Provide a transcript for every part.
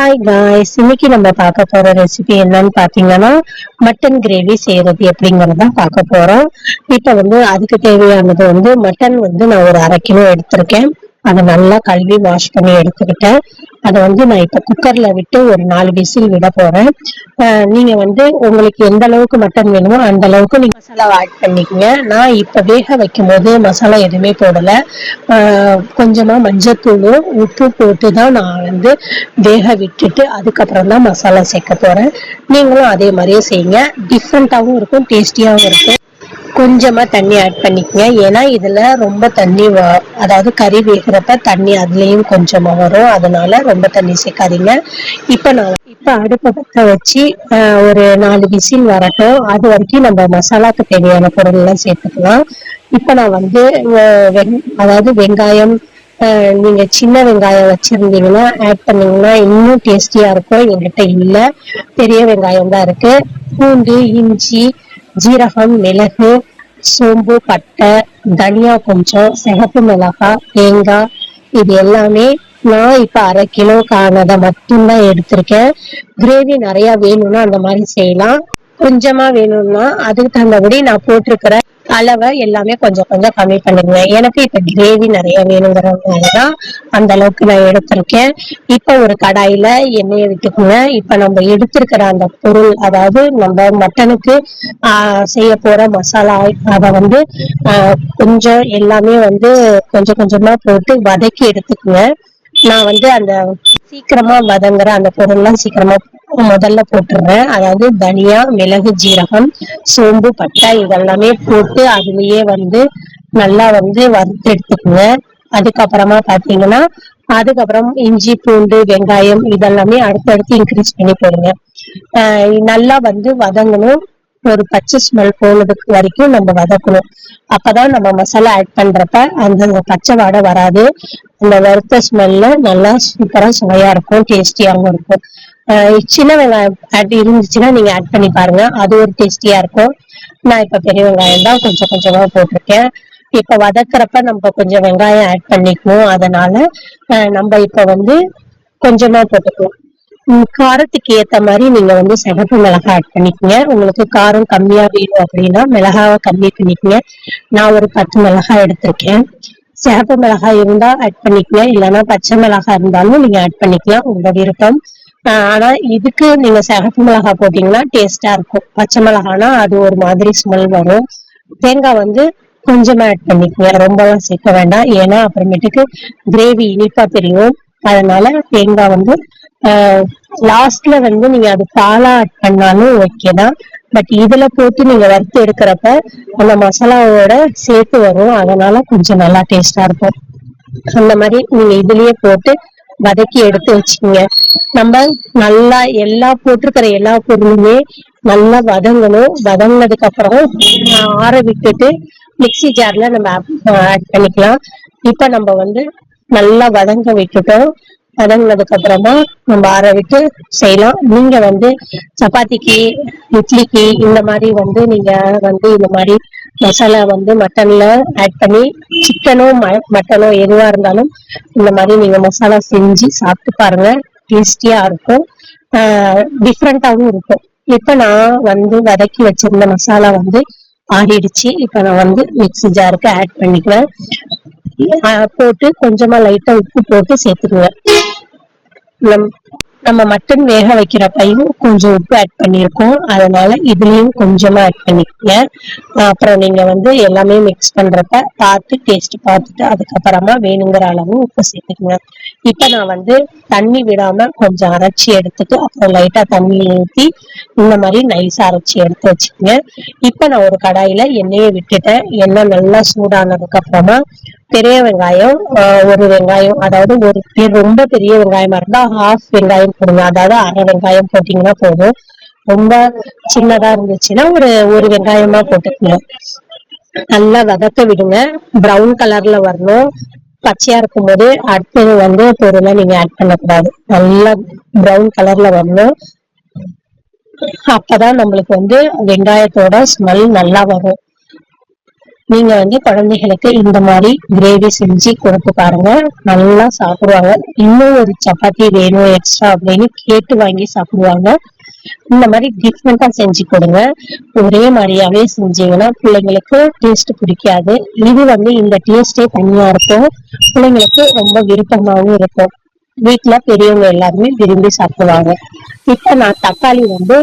Hi guys இன்னைக்கு நம்ம பார்க்க போற ரெசிபி என்னன்னு பாத்தீங்கன்னா மட்டன் கிரேவி செய்யறது எப்படிங்கறத பார்க்க போறோம். இப்ப வந்து அதுக்கு தேவையானது வந்து மட்டன் வந்து நான் ஒரு அரை கிலோ எடுத்திருக்கேன். அதை நல்லா கழுவி வாஷ் பண்ணி எடுத்துக்கிட்டேன். அதை வந்து நான் இப்ப குக்கர்ல விட்டு ஒரு நாலு விசில் விட போறேன். நீங்க வந்து உங்களுக்கு எந்த அளவுக்கு மட்டன் வேணுமோ அந்த அளவுக்கு நீங்க மசாலா ஆட் பண்ணிக்கங்க. நான் இப்ப வேக வைக்கும் போது மசாலா எதுவுமே போடல. கொஞ்சமா மஞ்சத்தூளும் உப்பு போட்டு தான் நான் வந்து வேக விட்டுட்டு அதுக்கப்புறம் தான் மசாலா சேர்க்க போறேன். நீங்களும் அதே மாதிரியே செய்யுங்க. டிஃப்ரெண்ட்டாகவும் இருக்கும் டேஸ்டியாகவும் இருக்கும். கொஞ்சமா தண்ணி ஆட் பண்ணிக்கங்க. ஏன்னா இதுல ரொம்ப தண்ணி வ- அதாவது கறி வேகிறப்ப தண்ணி அதுலயும் கொஞ்சமா வரும். அதனால ரொம்ப தண்ணி சேர்க்காதீங்க. இப்ப நான் இப்ப அடுப்பை பத்த வச்சு ஆஹ், ஒரு நாலு விசில் வரட்டும். அது வரைக்கும் நம்ம மசாலாக்கு தேவையான பொருள் எல்லாம் சேர்த்துக்கலாம். இப்ப நான் வந்து வெங்- அதாவது வெங்காயம் ஆஹ், நீங்க சின்ன வெங்காயம் வச்சிருந்தீங்கன்னா ஆட் பண்ணீங்கன்னா இன்னும் டேஸ்டியா இருக்கும். என்கிட்ட இல்ல. பெரிய வெங்காயம் தான் இருக்கு. பூண்டு இஞ்சி ஜீரகம் மிளகு சோம்பு பட்டை தனியா கொஞ்சம் சிகப்பு மிளகாய் தேங்காய் இது எல்லாமே நான் இப்ப அரை கிலோ காணதை மட்டும்தான் எடுத்திருக்கேன். கிரேவி நிறைய வேணும்னா அந்த மாதிரி செய்யலாம். கொஞ்சமா வேணும்னா அதுக்கு தகுந்தபடி நான் போட்டிருக்கிற அளவை எல்லாமே கொஞ்சம் கொஞ்சம் கம்மி பண்ணுங்க. எனக்கு இப்ப கிரேவி நிறைய வேணுங்கிறதுனாலதான் அந்த அளவுக்கு நான் எடுத்திருக்கேன். இப்ப ஒரு கடாயில எண்ணெயை விட்டுக்குங்க. இப்ப நம்ம எடுத்திருக்கிற அந்த பொருள் அதாவது நம்ம மட்டனுக்கு ஆஹ், செய்ய போற மசாலா அதை வந்து கொஞ்சம் எல்லாமே வந்து கொஞ்சம் கொஞ்சமா போட்டு வதக்கி எடுத்துக்குங்க. நான் வந்து அந்த சீக்கிரமா வதங்குற அந்த பொருள்லாம் சீக்கிரமா முதல்ல போட்டுடுறேன். அதாவது தனியா மிளகு ஜீரகம் சோம்பு பட்டை இதெல்லாமே போட்டு அதுலயே வந்து நல்லா வந்து வறுத்து எடுத்துக்குங்க. அதுக்கப்புறமா பாத்தீங்கன்னா அதுக்கப்புறம் இஞ்சி பூண்டு வெங்காயம் இதெல்லாமே அடுத்தடுத்து இன்க்ரீஸ் பண்ணி போடுங்க. ஆஹ் நல்லா வந்து வதங்கணும். ஒரு பச்சை ஸ்மெல் போனதுக்கு வரைக்கும் நம்ம வதக்கணும். அப்பதான் நம்ம மசாலா ஆட் பண்றப்ப அந்த பச்சை வாடை வராது. அந்த வறுத்த ஸ்மெல்ல நல்லா சூப்பரா சுவையா இருக்கும் டேஸ்டியாகவும் இருக்கும். சின்ன வெங்காயம் ஆட் இருந்துச்சுன்னா நீங்க ஆட் பண்ணி பாருங்க. அது ஒரு டேஸ்டியா இருக்கும். நான் இப்ப பெரிய வெங்காயம் தான் கொஞ்சம் கொஞ்சமா போட்டிருக்கேன். இப்ப வதக்குறப்ப நம்ம கொஞ்சம் வெங்காயம் ஆட் பண்ணிக்குவோம் அதனால நம்ம இப்ப வந்து கொஞ்சமா போட்டுக்குவோம் காரத்துக்கு ஏத்த மாதிரி நீங்க வந்து சிகப்பு மிளகாய் ஆட் பண்ணிக்கங்க. உங்களுக்கு காரம் கம்மியா வேணும் அப்படின்னா மிளகாவை கம்மி பண்ணிக்கங்க. நான் ஒரு பத்து மிளகாய் எடுத்திருக்கேன். சிகப்பு மிளகாய் இருந்தா ஆட் பண்ணிக்கோங்க. இல்லைன்னா பச்சை மிளகாய் இருந்தாலும் நீங்க ஆட் பண்ணிக்கலாம். உங்க விருப்பம். ஆனா இதுக்கு நீங்க சிகப்பு மிளகாய் போட்டீங்கன்னா டேஸ்டா இருக்கும். பச்சை மிளகானா அது ஒரு மாதிரி ஸ்மெல் வரும். தேங்காய் வந்து கொஞ்சமா ஆட் பண்ணிக்கோங்க. ரொம்பலாம் சேர்க்க வேண்டாம். ஏன்னா அப்புறமேட்டுக்கு கிரேவி இனிப்பா தெரியும். அதனால தேங்காய் வந்து லாஸ்ட்ல வந்து நீங்க அது பாலா ஆட் பண்ணாலும் ஓகே தான். பட் இதுல போட்டு நீங்க வறுத்து எடுக்கிறப்ப அந்த மசாலாவோட சேர்த்து வரும். அதனால கொஞ்சம் நல்லா டேஸ்டா இருக்கும். அந்த மாதிரி நீங்க இதுலயே போட்டு வதக்கி எடுத்து வச்சுக்கோங்க. நம்ம நல்லா எல்லா போட்டிருக்கிற எல்லா பொருளுமே நல்லா வதங்கணும். வதங்கினதுக்கு அப்புறம் ஆற விட்டுட்டு மிக்சி ஜார்ல நம்ம ஆட் பண்ணிக்கலாம். இப்ப நம்ம வந்து நல்லா வதங்க விட்டுட்டோம். வதங்கினதுக்கு அப்புறமா நம்ம ஆற விட்டு செய்யலாம். நீங்க வந்து சப்பாத்திக்கு இட்லிக்கு இந்த மாதிரி வந்து நீங்க வந்து இந்த மாதிரி மசாலா வந்து மட்டன்ல ஆட் பண்ணி சிக்கனோ மட்டனோ எதுவா இருந்தாலும் இந்த மாதிரி நீங்க மசாலா செஞ்சு சாப்பிட்டு பாருங்க. டேஸ்டியா இருக்கும். டிஃப்ரெண்டாகவும் இருக்கும். இப்ப நான் வந்து வதக்கி வச்சிருந்த மசாலா வந்து ஆறிடுச்சு. இப்ப நான் வந்து மிக்சி ஜாருக்கு ஆட் பண்ணிக்குவேன். போட்டு கொஞ்சமா லைட்டா உப்பு போட்டு சேர்த்துக்குவேன் நம் நம்ம மட்டன் வேக வைக்கிறப்பையும் கொஞ்சம் உப்பு ஆட் பண்ணியிருக்கோம். அதனால இதுலயும் கொஞ்சமா ஆட் பண்ணிக்கங்க. அப்புறம் நீங்க வந்து எல்லாமே மிக்ஸ் பண்றப்ப பார்த்து டேஸ்ட் பார்த்துட்டு அதுக்கப்புறமா வேணுங்கிற அளவு உப்பு சேர்த்துக்கங்க. இப்ப நான் வந்து தண்ணி விடாம கொஞ்சம் அரைச்சி எடுத்துட்டு அப்புறம் லைட்டா தண்ணி ஊற்றி இந்த மாதிரி நைஸா அரைச்சி எடுத்து வச்சுக்கோங்க. இப்ப நான் ஒரு கடாயில எண்ணெயை விட்டுட்டேன். எண்ணெய் நல்லா சூடானதுக்கு அப்புறமா பெரிய வெங்காயம் ஒரு வெங்காயம் அதாவது ஒரு ரொம்ப பெரிய வெங்காயமா இருந்தா ஹாஃப் வெங்காயம் போடுங்க. அதாவது அரை வெங்காயம் போட்டீங்கன்னா போதும். ரொம்ப சின்னதா இருந்துச்சுன்னா ஒரு ஒரு வெங்காயமா போட்டுக்கணும் நல்லா வதக்க விடுங்க. பிரவுன் கலர்ல வரணும். பச்சையா இருக்கும்போது அடுத்தது வந்து பொருளை நீங்க ஆட் பண்ணக்கூடாது. நல்லா ப்ரௌன் கலர்ல வரணும். அப்பதான் நம்மளுக்கு வந்து வெங்காயத்தோட ஸ்மெல் நல்லா வரும். நீங்க வந்து குழந்தைகளுக்கு இந்த மாதிரி கிரேவி செஞ்சு கொடுத்து பாருங்க. நல்லா சாப்பிடுவாங்க. இன்னும் ஒரு சப்பாத்தி வேணும் எக்ஸ்ட்ரா அப்படின்னு கேட்டு வாங்கி சாப்பிடுவாங்க. இந்த மாதிரி டிஃப்ரெண்டா செஞ்சு கொடுங்க. ஒரே மாதிரியாவே செஞ்சீங்கன்னா பிள்ளைங்களுக்கு டேஸ்ட் பிடிக்காது. இது வந்து இந்த டேஸ்டே தனியா இருக்கும். பிள்ளைங்களுக்கு ரொம்ப விருப்பமாவும் இருக்கும். வீட்டுல பெரியவங்க எல்லாருமே விரும்பி சாப்பிடுவாங்க. இப்ப நான் தக்காளி வந்து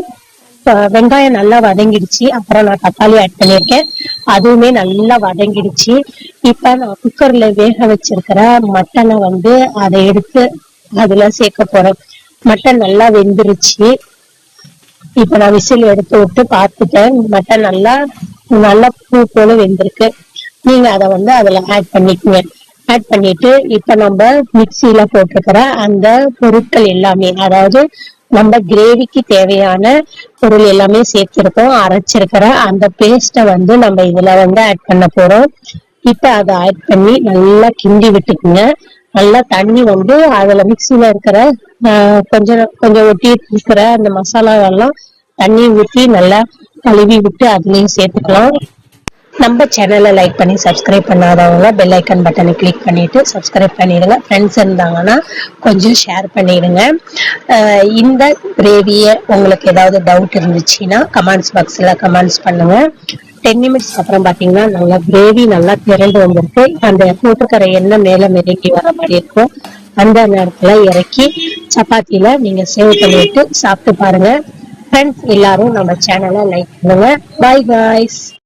வெங்காயம் நல்லா வதங்கிடுச்சு. அப்புறம் நான் தக்காளி ஆட் பண்ணியிருக்கேன். அதுவுமே நல்லா வதங்கிடுச்சு. இப்ப நான் குக்கர்ல வேக வச்சிருக்கிற மட்டனை வந்து அதை எடுத்து அதுல சேர்க்க போறேன். மட்டன் நல்லா வெந்துருச்சு. இப்ப நான் விசில் எடுத்து விட்டு பார்த்துட்டேன். மட்டன் நல்லா நல்லா பூ போல வெந்திருக்கு. நீங்க அதை வந்து அதுல ஆட் பண்ணிக்கங்க. ஆட் பண்ணிட்டு இப்ப நம்ம மிக்சியில போட்டிருக்கிற அந்த பொருட்கள் எல்லாமே அதாவது நம்ம கிரேவிக்கு தேவையான பொருள் எல்லாமே சேர்த்திருக்கோம் அரைச்சிருக்கிற அந்த பேஸ்ட்டை வந்து நம்ம இதுல வந்து ஆட் பண்ண போறோம். இப்ப அதை ஆட் பண்ணி நல்லா கிண்டி விட்டுக்குங்க. நல்லா தண்ணி வந்து அதுல மிக்சியில இருக்கிற கொஞ்சம் கொஞ்சம் ஒட்டி இருக்கிற அந்த மசாலாவெல்லாம் தண்ணி ஊற்றி நல்லா கழுவி விட்டு அதுலயும் சேர்த்துக்கலாம். நம்ம சேனலை லைக் பண்ணி சப்ஸ்கிரைப் பண்ணாதவங்க பெல் ஐக்கன் பட்டனை கிளிக் பண்ணிட்டு சப்ஸ்கிரைப் பண்ணிடுங்க. ஃப்ரெண்ட்ஸ் இருந்தாங்கன்னா கொஞ்சம் ஷேர் பண்ணிடுங்க. இந்த கிரேவியை உங்களுக்கு ஏதாவது டவுட் இருந்துச்சுன்னா கமெண்ட்ஸ் பாக்ஸில் கமெண்ட்ஸ் பண்ணுங்க. டென் மினிட்ஸ் அப்புறம் பார்த்தீங்கன்னா நல்லா கிரேவி நல்லா திரண்டு வந்திருக்கு. அந்த போட்டுக்கிற எண்ணெய் மேலே மிதங்கி வர மாதிரி இருக்கும். அந்த நேரத்தில் இறக்கி சப்பாத்தியில நீங்க சேவ் பண்ணிட்டு சாப்பிட்டு பாருங்க. ஃப்ரெண்ட்ஸ் எல்லாரும் நம்ம சேனலை லைக் பண்ணுங்க. Boy boys